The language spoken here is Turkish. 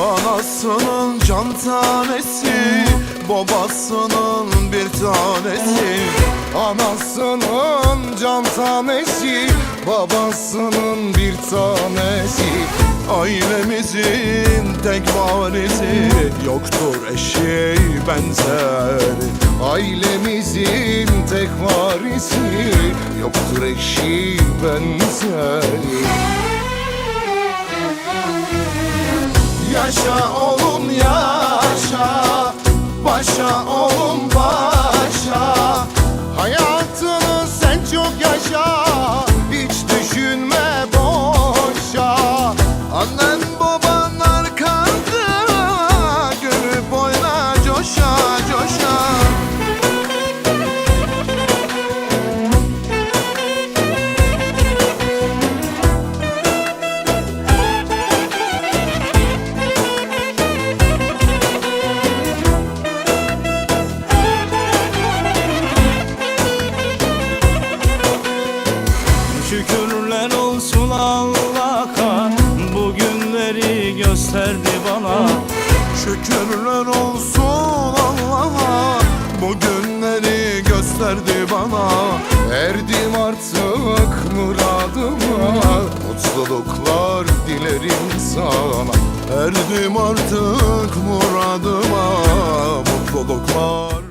Anasının can tanesi Babasının bir tanesi. Anasının can tanesi Babasının bir tanesi. Ailemizin tek varisi Yoktur eşeği benzeri Ailemizin tek varisi Yoktur eşeği benzeri Yaşa oğlum yaşa. Başa oğlum Şükürler olsun Allah'a Bu günleri gösterdi bana. Şükürler olsun Allah'a. Bu günleri gösterdi bana. Erdim artık muradıma. Mutluluklar dilerim sana. Erdim artık muradıma. Mutluluklar